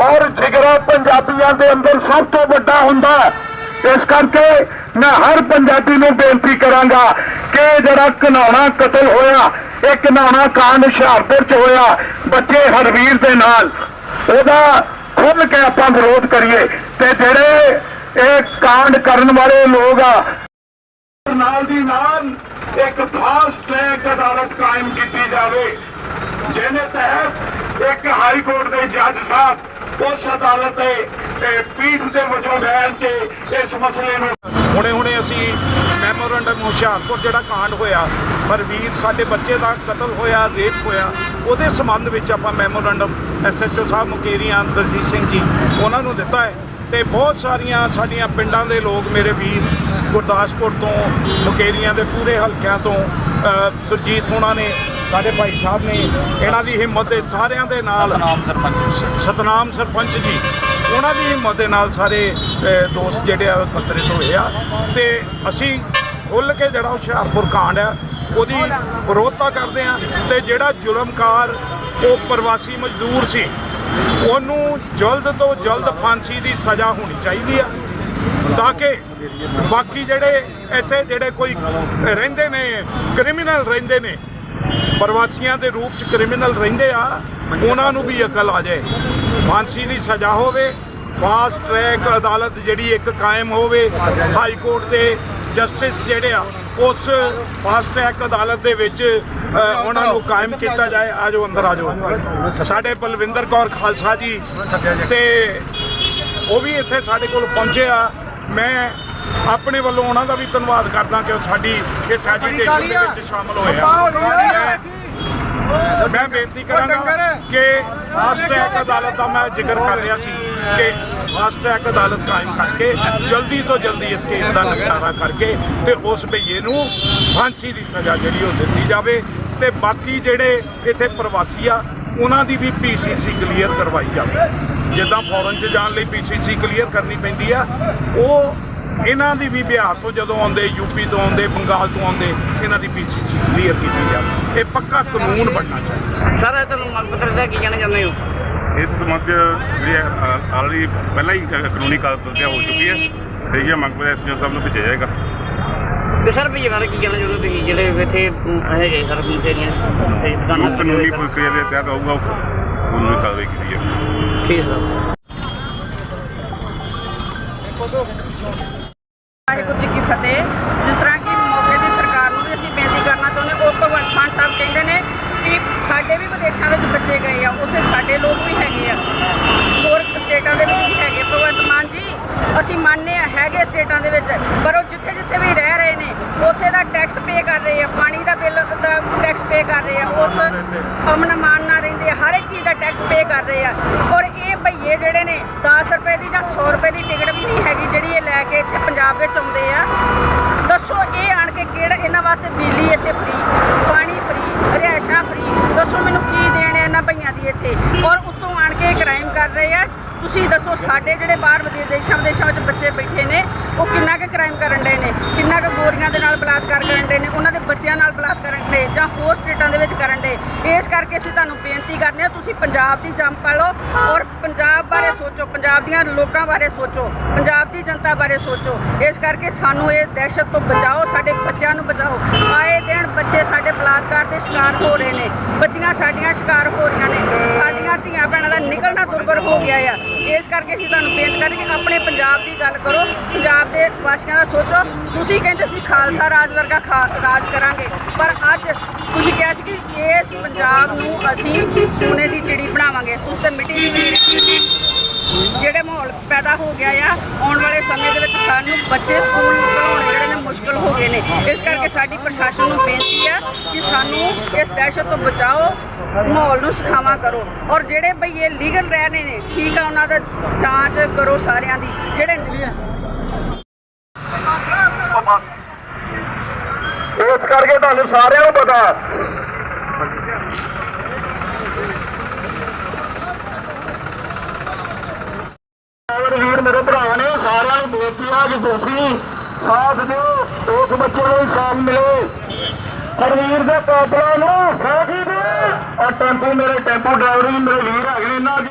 ਔਰ ਜਿਗਰਾ ਪੰਜਾਬੀਆਂ ਦੇ ਅੰਦਰ ਸਭ ਤੋਂ ਵੱਡਾ ਹੁੰਦਾ ਇਸ ਕਰਕੇ ਮੈਂ ਹਰ ਪੰਜਾਬੀ ਨੂੰ ਬੇਨਤੀ ਕਰਾਂਗਾ ਕਿ ਜਿਹੜਾ ਘਨਾਉਣਾ ਕਤਲ ਹੋਇਆ, ਇਹ ਘਨਾਉਣਾ ਕਾਂਡ ਹੁਸ਼ਿਆਰਪੁਰ ਚ ਹੋਇਆ, ਬੱਚੇ ਹਰਵੀਰ ਦੇ ਨਾਲ, ਉਹਦਾ ਖੁੱਲ ਕੇ ਆਪਾਂ ਵਿਰੋਧ ਕਰੀਏ ਤੇ ਜਿਹੜੇ ਇਹ ਕਾਂਡ ਕਰਨ ਵਾਲੇ ਲੋਕ ਆ, ਨਾਲ ਦੀ ਨਾਲ ਇੱਕ ਫਾਸਟ ਟਰੈਕ ਅਦਾਲਤ ਕਾਇਮ ਕੀਤੀ ਜਾਵੇ, ਜਿਹਦੇ ਤਹਿਤ ਇੱਕ ਹਾਈ ਕੋਰਟ ਦੇ ਜੱਜ ਸਾਹਿਬ ਉਸ ਅਦਾਲਤ ਦੇ ਇਹ ਪੀਠ ਦੇ ਵਜੋਂ ਬੈਠ ਕੇ ਇਸ ਮਸਲੇ ਨੂੰ ਹੁਣੇ ਹੁਣੇ ਅਸੀਂ ਮੈਮੋਰੰਡਮ ਹੁਸ਼ਿਆਰਪੁਰ ਜਿਹੜਾ ਕਾਂਡ ਹੋਇਆ ਹਰਵੀਰ ਸਾਡੇ ਬੱਚੇ ਦਾ ਕਤਲ ਹੋਇਆ, ਰੇਪ ਹੋਇਆ, ਉਹਦੇ ਸੰਬੰਧ ਵਿੱਚ ਆਪਾਂ ਮੈਮੋਰੰਡਮ ਐਸਐਚਓ ਸਾਹਿਬ ਮੁਕੇਰੀਆਂ, ਦਲਜੀਤ ਸਿੰਘ ਜੀ, ਉਹਨਾਂ ਨੂੰ ਦਿੱਤਾ ਹੈ। ਤੇ ਬਹੁਤ ਸਾਰੀਆਂ ਸਾਡੀਆਂ ਪਿੰਡਾਂ ਦੇ ਲੋਕ ਮੇਰੇ ਵੀਰ ਗੁਰਦਾਸਪੁਰ ਤੋਂ, ਮੁਕੇਰੀਆਂ ਦੇ ਪੂਰੇ ਹਲਕਿਆਂ ਤੋਂ ਸੁਰਜੀਤ ਹੋਣਾ ਨੇ ਸਾਡੇ ਭਾਈ ਸਾਹਿਬ ਨੇ ਇਹਨਾਂ ਦੀ ਹਿੰਮਤ ਦੇ ਸਾਰਿਆਂ ਦੇ ਨਾਲ ਸਤਨਾਮ ਸਰਪੰਚ ਸਤਨਾਮ ਸਰਪੰਚ ਜੀ। ਉਹਨਾਂ ਦੀ ਹਿੰਮਤ ਦੇ ਨਾਲ ਸਾਰੇ ਦੋਸਤ ਜਿਹੜੇ ਆ ਇਕੱਤਰਿਤ ਹੋਏ ਆ। ਤੇ ਅਸੀਂ ਖੁੱਲ ਕੇ ਜਿਹੜਾ ਹੁਸ਼ਿਆਰਪੁਰ ਕਾਂਡ ਆ ਉਹਦੀ ਵਿਰੋਧਤਾ ਕਰਦੇ ਆ। ਤੇ ਜਿਹੜਾ ਜ਼ੁਲਮਕਾਰ ਉਹ ਪ੍ਰਵਾਸੀ ਮਜ਼ਦੂਰ ਸੀ ਉਹਨੂੰ ਜਲਦ ਤੋਂ ਜਲਦ ਫਾਂਸੀ ਦੀ ਸਜ਼ਾ ਹੋਣੀ ਚਾਹੀਦੀ ਆ ਤਾਂ ਕਿ ਬਾਕੀ ਜਿਹੜੇ ਇੱਥੇ ਜਿਹੜੇ ਕੋਈ ਰਹਿੰਦੇ ਨੇ ਕ੍ਰਿਮੀਨਲ ਰਹਿੰਦੇ ਨੇ ਪ੍ਰਵਾਸੀਆਂ ਦੇ ਰੂਪ ਚ ਕ੍ਰਿਮੀਨਲ ਰਹਿੰਦੇ ਆ, ਉਹਨਾਂ ਨੂੰ ਵੀ ਅਕਲ ਆ ਜਾਏ। ਫਾਂਸੀ ਦੀ ਸਜ਼ਾ ਹੋਵੇ ਫਾਸਟ ਟਰੈਕ ਅਦਾਲਤ ਜਿਹੜੀ ਇੱਕ ਕਾਇਮ ਹੋਵੇ, ਹਾਈ ਕੋਰਟ ਦੇ ਜਸਟਿਸ ਜਿਹੜੇ ਆ, ਉਸ ਫਾਸਟ ਟਰੈਕ ਅਦਾਲਤ ਦੇ ਵਿੱਚ ਉਹਨਾਂ ਨੂੰ ਕਾਇਮ ਕੀਤਾ ਜਾਏ। ਆਜੋ, ਅੰਦਰ ਆਜੋ। ਸਾਡੇ ਬਲਵਿੰਦਰ ਕੌਰ ਖਾਲਸਾ ਜੀ ਤੇ ਉਹ ਵੀ ਇੱਥੇ ਸਾਡੇ ਕੋਲ ਪਹੁੰਚੇ ਆ। ਮੈਂ ਆਪਣੇ ਵੱਲੋਂ ਉਹਨਾਂ ਦਾ ਵੀ ਧੰਨਵਾਦ ਕਰਦਾ ਕਿ ਉਹ ਸਾਡੀ ਇਸ ਐਜੀਟੇਸ਼ਨ ਦੇ ਵਿੱਚ ਸ਼ਾਮਲ ਹੋਏ ਆ। ਮੈਂ- ਬੇਨਤੀ ਕਰਾਂਗਾ ਕਿ ਫਾਸਟ ਟਰੈਕ ਅਦਾਲਤ ਦਾ ਮੈਂ ਜ਼ਿਕਰ ਕਰ ਰਿਹਾ ਸੀ ਕਿ ਫਾਸਟ ਟਰੈਕ ਅਦਾਲਤ ਕਾਇਮ ਕਰਕੇ ਜਲਦੀ ਤੋਂ ਜਲਦੀ ਇਸ ਕੇਸ ਦਾ ਨਿਪਟਾਰਾ ਕਰਕੇ ਤੇ ਉਸ ਭਈਏ ਨੂੰ ਫਾਂਸੀ ਦੀ ਸਜ਼ਾ ਜਿਹੜੀ ਉਹ ਦਿੱਤੀ ਜਾਵੇ ਤੇ ਬਾਕੀ ਜਿਹੜੇ ਇੱਥੇ ਪ੍ਰਵਾਸੀ ਆ ਉਹਨਾਂ ਦੀ ਵੀ ਪੀਸੀਸੀ ਕਲੀਅਰ ਕਰਵਾਈ ਜਾਵੇ। ਜਿੱਦਾਂ ਫੋਰਨ 'ਚ ਜਾਣ ਲਈ ਪੀਸੀਸੀ ਕਲੀਅਰ ਕਰਨੀ ਪੈਂਦੀ ਆ ਉਹ ਇਹਨਾਂ ਦੀ ਵੀ ਬਿਹਾਰ ਤੋਂ ਜਦੋਂ ਆਉਂਦੇ ਯੂਪੀ ਤੋਂ ਆਉਂਦੇ ਬੰਗਾਲ ਤੋਂ ਆਉਂਦੇ ਇਹਨਾਂ ਦੀ ਪੀਸੀਸੀ ਕਲੀਅਰ ਕੀਤੀ ਜਾਵੇ ਇਹ ਪੱਕਾ ਕਾਨੂੰਨ ਬਣਨਾ ਚਾਹੀਦਾ। ਸਰ ਇਹ ਤੁਹਾਨੂੰ ਮੰਗ ਪੱਤਰ ਦਾ ਕੀ ਕਹਿਣਾ ਚਾਹੁੰਦੇ ਹੋ? ਇਸ ਸੰਬੰਧ ਜਿਹੜੀ ਆਲਰੇਡੀ ਪਹਿਲਾਂ ਹੀ ਕਾਨੂੰਨੀ ਕਾਰਵਾਈ ਹੋ ਚੁੱਕੀ ਹੈ। ਤੇ ਇਹ ਮੰਗ ਪੱਤਰ ਐਸਪੀ ਸਾਹਿਬ ਨੂੰ ਭੇਜਿਆ ਜਾਏਗਾ। ਤੇ ਸਰ ਵੀ ਬਾਰੇ ਕੀ ਕਹਿਣਾ ਚਾਹੁੰਦੇ ਹੋ ਤੁਸੀਂ? ਜਿਹੜੇ ਇੱਥੇ ਹੈਗੇ ਸਰ ਜੋ ਕਾਨੂੰਨੀ ਪ੍ਰਕਿਰਿਆ ਦੇ ਤਹਿਤ ਆਊਗਾ ਉਹ ਕਾਨੂੰਨੀ ਕਾਰਵਾਈ ਕੀਤੀ ਜਾਏਗੀ ਠੀਕ ਹੈ ਸਰ। ਵਾਹਿਗੁਰੂ ਜੀ ਕੀ ਫਤਿਹ। ਜਿਸ ਤਰ੍ਹਾਂ ਕਿ ਮੌਕੇ ਦੀ ਸਰਕਾਰ ਨੂੰ ਵੀ ਅਸੀਂ ਬੇਨਤੀ ਕਰਨਾ ਚਾਹੁੰਦੇ ਉਹ ਭਗਵੰਤ ਮਾਨ ਸਾਹਿਬ ਕਹਿੰਦੇ ਨੇ ਕਿ ਸਾਡੇ ਵੀ ਵਿਦੇਸ਼ਾਂ ਵਿੱਚ ਬੱਚੇ ਗਏ ਆ, ਉੱਥੇ ਸਾਡੇ ਲੋਕ ਵੀ ਹੈਗੇ ਆ। ਹੋਰ ਸਟੇਟਾਂ ਦੇ ਵਿੱਚ ਵੀ ਹੈਗੇ ਭਗਵੰਤ ਮਾਨ ਜੀ, ਅਸੀਂ ਮੰਨਦੇ ਆ ਹੈਗੇ ਸਟੇਟਾਂ ਦੇ ਵਿੱਚ, ਪਰ ਉਹ ਜਿੱਥੇ ਜਿੱਥੇ ਵੀ ਰਹਿ ਰਹੇ ਨੇ, ਉੱਥੇ ਦਾ ਟੈਕਸ ਪੇ ਕਰ ਰਹੇ ਆ, ਪਾਣੀ ਦਾ ਬਿੱਲ ਦਾ ਟੈਕਸ ਪੇ ਕਰ ਰਹੇ ਆ, ਉਸ ਅਮਨ ਮਾਨ ਨਾਲ ਰਹਿੰਦੇ ਆ, ਹਰ ਇੱਕ ਚੀਜ਼ ਦਾ ਟੈਕਸ ਪੇ ਕਰ ਰਹੇ ਆ। ਔਰ ਇਹ ਭਈਏ ਜਿਹੜੇ ਨੇ ਰੁਪਏ ਦੀ ਜਾਂ 100 ਰੁਪਏ ਦੀ ਟਿਕਟ ਵੀ ਨਹੀਂ ਹੈਗੀ ਜਿਹੜੀ ਇਹ ਲੈ ਕੇ ਇੱਥੇ ਪੰਜਾਬ ਵਿੱਚ ਆਉਂਦੇ ਆ। ਦੱਸੋ ਇਹ ਆਣ ਕੇ ਕਿਹੜਾ ਇਹਨਾਂ ਵਾਸਤੇ ਬਿਜਲੀ ਇੱਥੇ ਫ੍ਰੀ ਪਾਣੀ ਫ੍ਰੀ ਰਿਹਾਇਸ਼ਾਂ ਫ੍ਰੀ ਦੱਸੋ ਮੈਨੂੰ ਕੀ ਦੇਣ ਹੈ ਇਹਨਾਂ ਭਈਆਂ ਦੀ ਇੱਥੇ ਔਰ ਉੱਤੋਂ ਆਣ ਕੇ ਕ੍ਰਾਈਮ ਕਰ ਰਹੇ ਆ ਤੁਸੀਂ ਦੱਸੋ, ਸਾਡੇ ਜਿਹੜੇ ਬਾਹਰ ਵਿਦੇਸ਼ ਦੇਸ਼ਾਂ ਵਿਦੇਸ਼ਾਂ ਵਿੱਚ ਬੱਚੇ ਬੈਠੇ ਨੇ, ਉਹ ਕਿੰਨਾ ਕੁ ਕ੍ਰਾਈਮ ਕਰਨ ਦੇ ਨੇ? ਕਿੰਨਾ ਕੁ ਗੋਰੀਆਂ ਦੇ ਨਾਲ ਬਲਾਤਕਾਰ ਕਰਨ ਦੇ ਨੇ? ਉਹਨਾਂ ਦੇ ਬੱਚਿਆਂ ਨਾਲ ਬਲਾਤਕਾਰ ਕਰਨ ਦੇ ਜਾਂ ਹੋਰ ਸਟੇਟਾਂ ਦੇ ਵਿੱਚ ਕਰਨ ਦੇ ਇਸ ਕਰਕੇ ਅਸੀਂ ਤੁਹਾਨੂੰ ਬੇਨਤੀ ਕਰਦੇ ਹਾਂ, ਤੁਸੀਂ ਪੰਜਾਬ ਦੀ ਜੰਮ ਪਾਲੋ ਔਰ ਪੰਜਾਬ ਬਾਰੇ ਸੋਚੋ, ਪੰਜਾਬ ਦੀਆਂ ਲੋਕਾਂ ਬਾਰੇ ਸੋਚੋ, ਪੰਜਾਬ ਦੀ ਜਨਤਾ ਬਾਰੇ ਸੋਚੋ। ਇਸ ਕਰਕੇ ਸਾਨੂੰ ਇਹ ਦਹਿਸ਼ਤ ਤੋਂ ਬਚਾਓ, ਸਾਡੇ ਬੱਚਿਆਂ ਨੂੰ ਬਚਾਓ। ਆਏ ਦਿਨ ਬੱਚੇ ਸਾਡੇ ਬਲਾਤਕਾਰ ਦੇ ਸ਼ਿਕਾਰ ਹੋ ਰਹੇ ਨੇ। ਬੱਚੀਆਂ ਸਾਡੀਆਂ ਸ਼ਿਕਾਰ ਹੋ ਰਹੀਆਂ ਨੇ। ਸਾਡੀਆਂ ਧੀਆਂ ਭੈਣਾਂ ਦਾ ਨਿਕਲਣਾ ਦੁਰਬਰ ਹੋ ਗਿਆ ਆ। ਇਸ ਕਰਕੇ ਅਸੀਂ ਤੁਹਾਨੂੰ ਬੇਨਤੀ ਕਰਦੇ ਕਿ ਆਪਣੇ ਪੰਜਾਬ ਦੀ ਗੱਲ ਕਰੋ, ਪੰਜਾਬ ਦੇ ਵਾਸੀਆਂ ਦਾ ਸੋਚੋ। ਤੁਸੀਂ ਕਹਿੰਦੇ ਸੀ ਖਾਲਸਾ ਰਾਜ ਵਰਗਾ ਖਾ- ਰਾਜ ਕਰਾਂਗੇ, ਪਰ ਅੱਜ ਤੁਸੀਂ ਕਿਹਾ ਸੀ ਕਿ ਇਸ ਪੰਜਾਬ ਨੂੰ ਅਸੀਂ ਸੋਨੇ ਦੀ ਚਿੜੀ ਬਣਾਵਾਂਗੇ। ਤੁਸੀਂ ਤਾਂ ਮਿੱਟੀ ਦੀ ਜਿਹੜੇ ਮਾਹੌਲ ਪੈਦਾ ਹੋ ਗਿਆ ਆ, ਆਉਣ ਵਾਲੇ ਸਮੇਂ ਦੇ ਵਿੱਚ ਸਾਨੂੰ ਬੱਚੇ ਸਕੂਲ ਪੜਾਉਣੇ ਜਿਹੜੇ ਨੇ ਮੁਸ਼ਕਲ ਹੋ ਗਏ ਨੇ। ਇਸ ਕਰਕੇ ਸਾਡੀ ਪ੍ਰਸ਼ਾਸਨ ਨੂੰ ਬੇਨਤੀ ਆ ਕਿ ਸਾਨੂੰ ਇਸ ਦਹਿਸ਼ਤ ਤੋਂ ਬਚਾਓ, ਮਾਹੌਲ ਨੂੰ ਸਿਖਾਵਾਂ ਕਰੋ। ਔਰ ਜਿਹੜੇ ਬਈ ਇਹ ਲੀਗਲ ਰਹਿ ਰਹੇ ਨੇ, ਠੀਕ ਆ, ਉਹਨਾਂ ਦਾ ਜਾਂਚ ਕਰੋ ਸਾਰਿਆਂ ਦੀ। ਜਿਹੜੇ ਇਸ ਕਰਕੇ ਤੁਹਾਨੂੰ ਸਾਰਿਆਂ ਨੂੰ ਪਤਾ ਔਰ ਵੀਰ ਮੇਰੇ ਭਰਾ ਨੇ ਸਾਰਿਆਂ ਨੂੰ ਬੇਨਤੀ ਆ ਕਿ ਤੁਸੀਂ ਸਾਥ ਦਿਓ ਉਸ ਬੱਚੇ ਨੂੰ ਇਨਸਾਫ ਮਿਲੇ। ਹਰਵੀਰ ਦੇ ਕਾਤਲਾਂ ਨੂੰ ਫਾਂਸੀ ਦਿਓ। ਔਰ ਟੈਂਪੂ ਮੇਰੇ, ਟੈਂਪੂ ਡਰਾਈਵਰ ਵੀ ਮੇਰੇ ਵੀਰ ਹੈਗੇ ਨੇ, ਇਹਨਾਂ